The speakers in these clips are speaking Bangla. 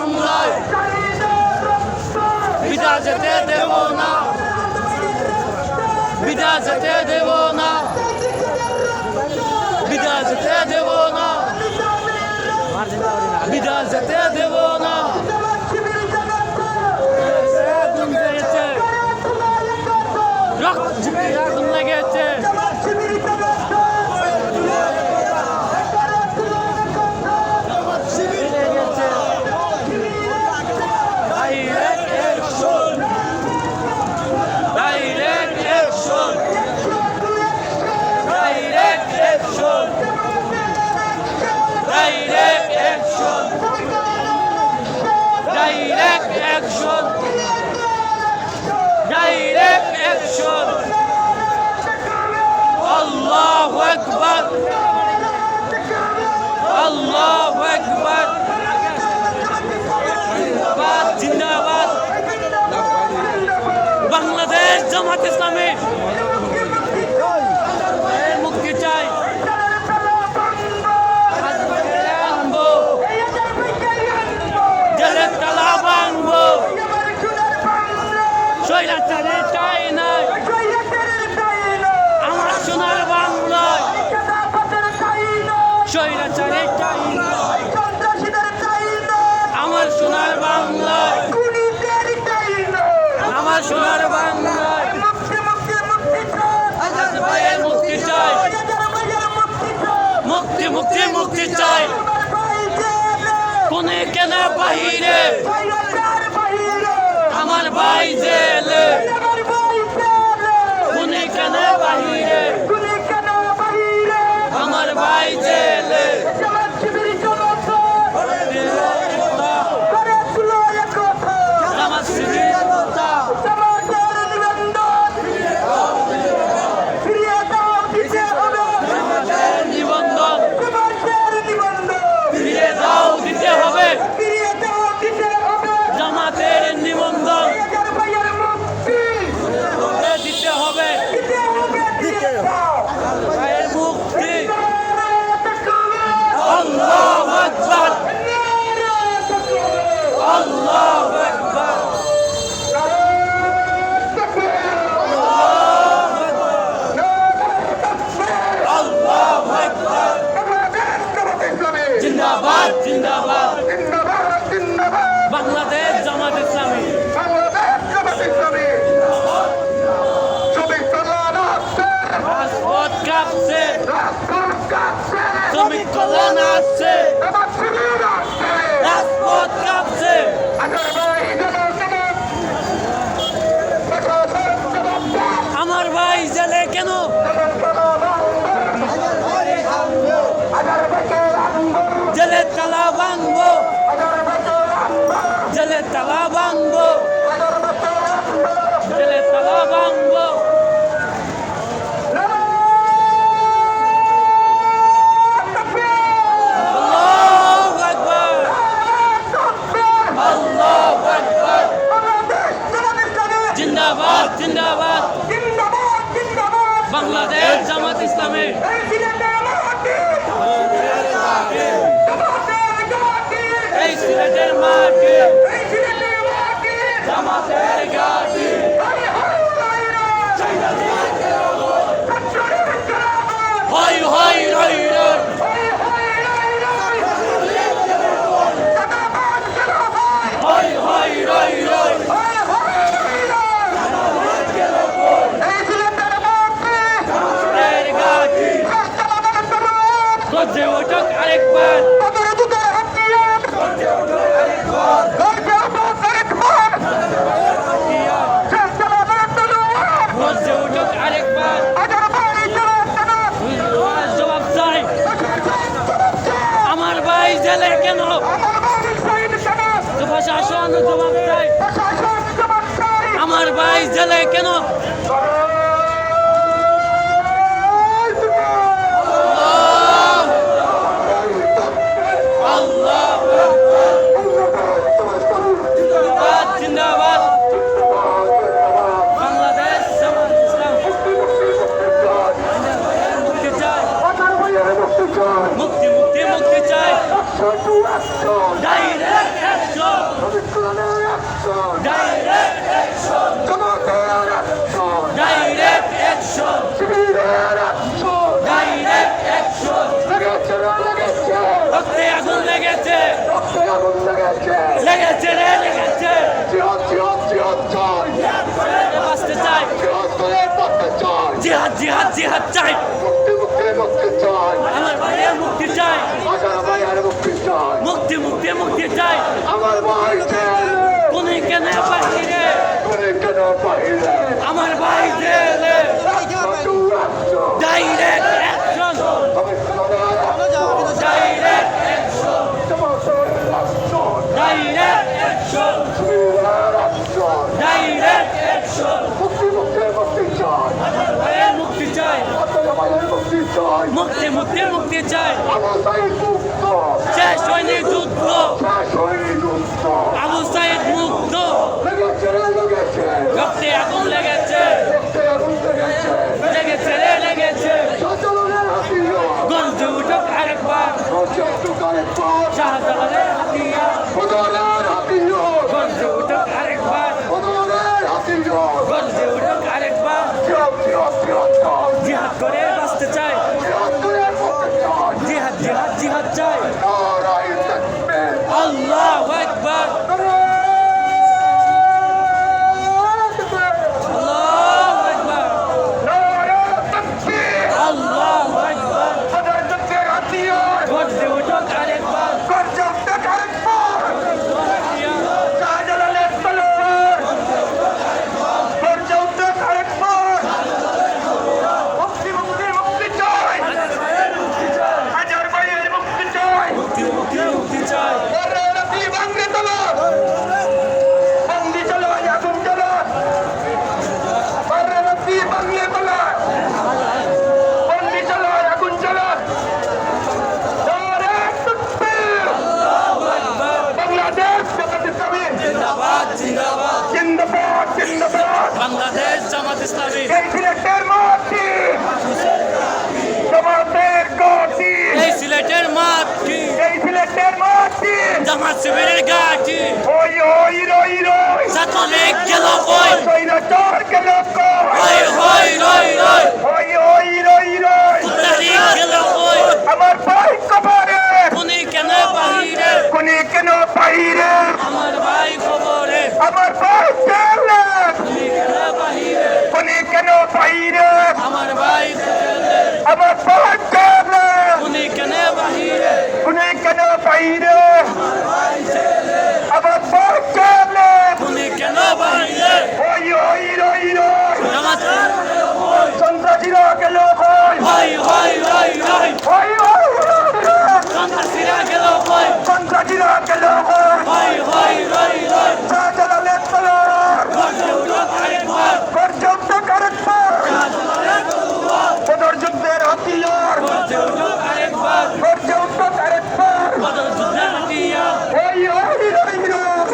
হামলায় বিদা যেতে দেব না। বিদা যেতে দেব না। মুক্তি চাই। কোনে কেন বাহিরে? আমার ভাই জেলে। কোনে কেন বাহিরে? আমার ভাই জিন্দাবাদ জিন্দাবাদ। জিন্দাবাদ জিন্দাবাদ বাংলাদেশ জামাত ইসলামী। বাংলাদেশ জামাত ইসলামী শ্রমিক কল্যাণ আসছে রাজপথ কাঁপছে রাজপথ কাঁপছে। শ্রমিক কল্যাণ আসছে। তালা ভাঙবো। জেলের তালা ভাঙবো। জেলের তালা ভাঙবো। জিন্দাবাদ জিন্দাবাদ। বাংলাদেশ জামাত ইসলামের। জিহাদ চাই। আমার ভাইয়ের মুক্তি চাই। মুক্তি মুক্তি মুক্তি চাই। আমার ভাই জেলে কোন কেন বাহিরে করে কেন বাইরে আমার ভাই জেলে রাজু রাজ্য ডাইরেক্ট অ্যাকশন আমি সবার রাষ্ট্র ডাইরেক্ট অ্যাকশন তোমার রাষ্ট্র ডাইরেক্ট অ্যাকশন তোমার রাষ্ট্র ডাইরেক্ট অ্যাকশন মুক্তি মুক্তি মুক্তি চাই আমার ভাইয়ের মুক্তি চাই হাজার ভাইয়ের মুক্তি মুক্তি মুক্তি চাই। শেষ হয়নি যুদ্ধ। আবু সাইদ মুক্ত। রক্তে আগুন লেগেছে। লেগেছে চাই জিহাদ করে বাঁচতে চাই জিয়াদ করে করতে চাই জিহাদ জিহাদ জিহাদ চাই নারায় তাকবীর আল্লাহ একবার আল্লাহ একবার নারায় তাকবীর আল্লাহ একবার খোদার তাকবীর হাতিয়ার গঞ্জে উঠুক আরেকবার গর্জব দেখার পর হাতিয়ার শাহজালালের তলোয়ার গর্জব দেখার পর মুক্তি মুক্তি মুক্তি চাই হাজার ভাইয়ের মুক্তি চাই মুক্তি মুক্তি মুক্তি চাই রাতি ভাঙলে তোলো বন্দি চলো আগুন চলো রাতি ভাঙলে তোলো বন্দি চলো আগুন চলো নারে তাকবীর বাংলাদেশ জামাত ইসলামী জিন্দাবাদ। জিন্দাবাদ বাংলাদেশ জামাত ইসলামী। এই সিলেটের মাটি। জামাতের গতি এই সিলেটের মাটি। এই সিলেটের মাটি। জামাত শিবিরের গাটি। ওই ওই রই রই। ছাত্রলীগ গেল কই? গেল হই হই রই রই। ওই ওই রই রই। গেল কই? আমার ভাই কবরে। কেন বাহিরে? কোনে কেন বাইরে আমার ভাই খবরে আমার ভাই জেলে উনি কেন বাইরে আমার ভাই জেলে আমার ভাই জেলে উনি কেন বাহিরে কোনে কেন বাইরে আমার ভাই জেলে উনি কেন বাহিরে ওই ওই রই রই। জামাত সন্ত্রাসীরা গেল কই রই ওই ওই রই রই। সন্ত্রাসীরা গেল কই সন্ত্রাসীরা গেল কই হই হই রই রই শাহজালালের তলোয়ার গর্জে উঠো আরেকবার পর্যন্ত কারেক্টর সদর যুদ্ধের হাতিয়ার গর্জে উঠো আরেকবার পর্যন্ত কারেক্টর বদল যুদ্ধের হাতিয়ার ওই ওই রই রই।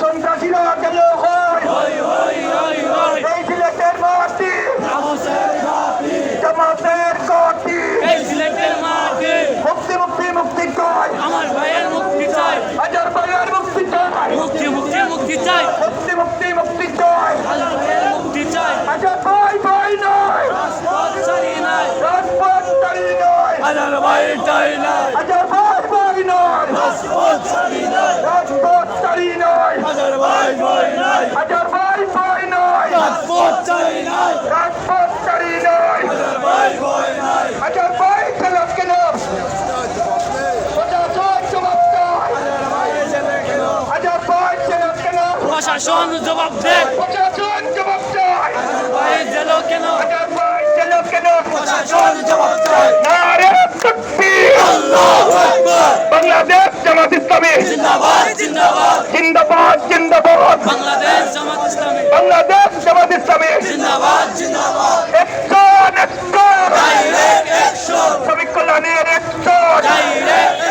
সন্ত্রাসীরা গেল কই হই হই রই রই এই সিলেটের মাটি আবু সাইদ মাটি জামাতের গতি এই সিলেটের মাটি মুক্তি মুক্তি মুক্তি চাই আমার ভাইয়ের মুক্তি চাই হাজার ভাইয়ের মুক্তি চাই মুক্তি মুক্তি মুক্তি চাই মুক্তি মুক্তি মুক্তি চাই আমার ভাইয়ের মুক্তি চাই হাজার ভাই ভাই নয় রাজপথ ছাড়ি নাই রাজপথ চাই নয় আমার ভাই চাই নাই হাজার ভাই ভাই নয় রাজপথ ছাড়ি নাই রাজপথ চাই নয় আমার ভাই ভাই নাই হাজার ভাই ভাই নয় রাজপথ ছাড়ি নাই রাজপথ চাই নয় আমার ভাই ভাই নাই হাজার ভাই কেন কেন প্রশাসন জবাব চাই হাজার ভাই কেন কেন প্রশাসন জবাব দে। প্রশাসন জবাব চাই। ভাই জেল কেন? ভাই কেন কেন? প্রশাসন জবাব চাই। নারে তাকবীর আল্লাহু আকবার। বাংলাদেশ জামাত ইসলামী। জিন্দাবাদ জিন্দাবাদ। জিন্দাবাদ জিন্দাবাদ। বাংলাদেশ জামাত ইসলামী। বাংলাদেশ জামাত ইসলামী। জিন্দাবাদ জিন্দাবাদ। ডাইরেক্ট অ্যাকশন শ্রমিক কল্যাণের ডাইরেক্ট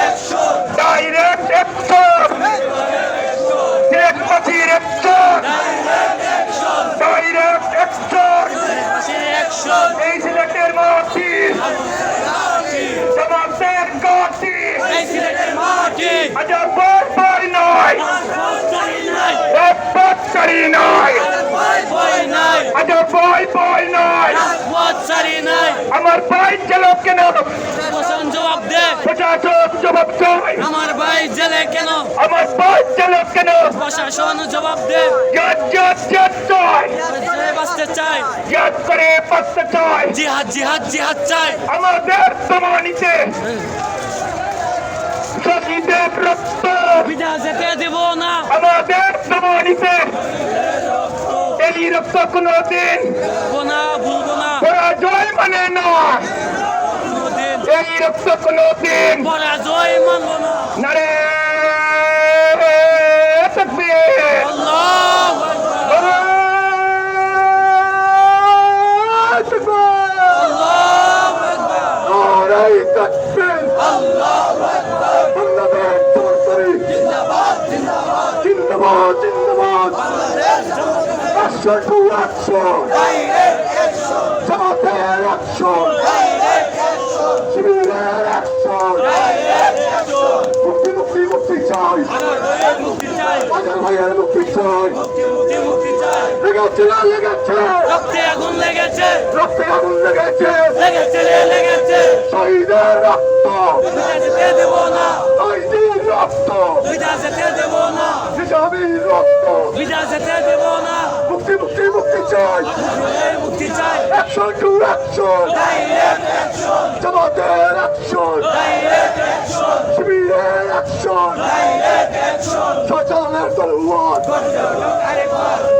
আজ ভয় ভয় নয় আমার ভাই গেল কেন? প্রশাসন জবাব দে। প্রশাসন জবাব চাই। আমার ভাই জেলে কেন? আমার ভাই গেল কেন? প্রশাসন জবাব দে। ইয়াদ ইয়াদ ইয়াদ চাই। জেলে বাঁচতে চাই। ইয়াদ করে বাঁচতে চাই। জিহাদ জিহাদ জিহাদ চাই। আমাদের প্রমাণিতে শহীদের রক্ত। বিদা যেতে দেব না। আমাদের প্রমাণিতে রক্ত কোনদিন না ভুলবো না। পরাজয় মানে না। রক্ত কোনদিন পরাজয় মানবো না। নারে তকবীর আল্লাহ নারে তকবীর আল্লাহ নারে তকবীর বাংলাদেশ সরকারি জিন্দাবাদ জিন্দাবাদ Action to action! জামাতের action! শিবিরের action! মুক্তি মুক্তি মুক্তি চাই মুক্তি চাই হাজার ভাইয়ের মুক্তি চাই মুক্তি মুক্তি মুক্তি চাই লেগেছে না লেগেছে রক্তে আগুন লেগেছে রক্তে আগুন লেগেছে লেগেছে লেগেছে শহীদের রক্ত। শহীদের রক্ত। হিসাবের রক্ত মুক্তি মুক্তি মুক্তি চাই। মুক্তি চাই। অ্যাকশন টু অ্যাকশন জামাতের অ্যাকশন শিবিরের অ্যাকশন সচলের তলোয়ার।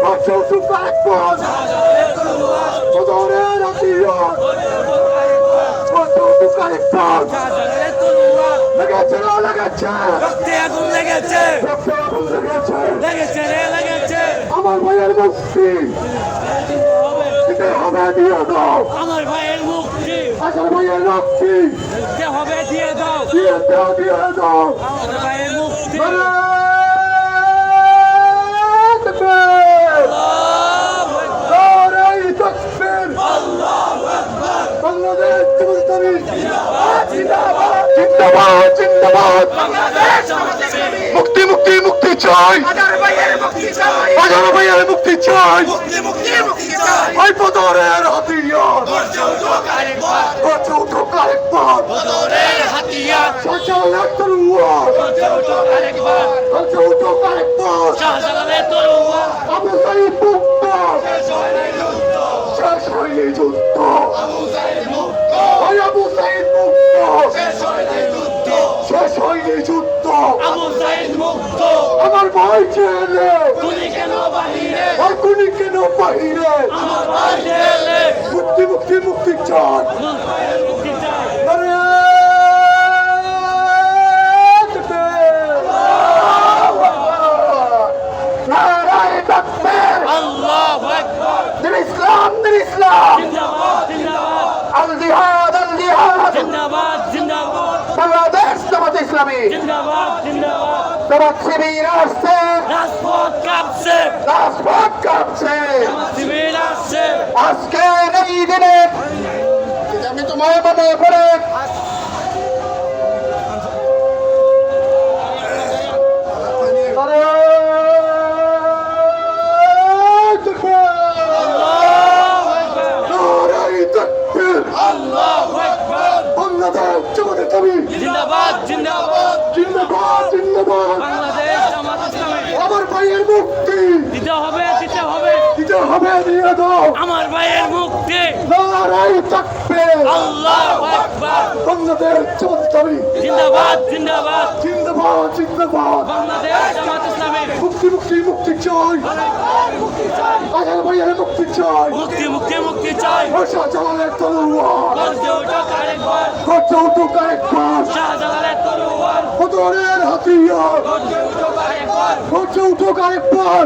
বাঁচাও টু ব্যাকপথ বদরের হাতিয়ার মুক্তি। দিতে হবে দিয়ে দাও। আমার ভাইয়ের মুক্তি। আমার ভাইয়ের মুক্তি। দিতে হবে দিয়ে দাও। দিয়ে দাও দিয়ে দাও। আমার ভাইয়ের মুক্তি। আল্লাহু আকবার বাংলাদেশ জিন্দাবাদ জিন্দাবাদ। বাংলাদেশ আমাদের মুক্তি মুক্তি মুক্তি। চাই। হাজার ভাইয়ের মুক্তি চাই। ওই বদরের হাতিয়ার। গর্জে উঠো আরেকবার গর্জে উঠো আরেকবার শাহজালালের তলোয়ার আবু সাইদ মুক্ত। শেষ হয়নি যুদ্ধ। ওই আকবার। দিন ইসলাম ইসলাম। জিন্দাবাদ জিন্দাবাদ। আল জিহাদ আল জিহাদ। জিন্দাবাদ জিন্দাবাদ। বাংলাদেশ জামাত ইসলামী। জিন্দাবাদ জিন্দাবাদ। জামাত শিবির আসছে। রাজপথ কাঁপছে। রাজপথ কাঁপছে আজকে এই দিনে আমি তোমায় মনে করে হবে দিয়ে দাও আমার ভাইয়ের মুক্তি নারায় থাকবে। আল্লাহু আকবার। বাংলাদেশ ইসলামী জিন্দাবাদ জিন্দাবাদ। জিন্দাবাদ জিন্দাবাদ। বাংলাদেশ জামাত ইসলামী মুক্তি মুক্তি মুক্তি চাই। আমার ভাইয়ের মুক্তি চাই। মুক্তি মুক্তি মুক্তি চাই। ভাষা চালানের তলোয়ার। গর্জে উঠো আরেকবার। করতে উঠুক আরেকবার। শাহজালালের তলোয়ার। বদরের হাতিয়ার। গর্জে উঠো আরেকবার। করতে উঠুক আরেকবার।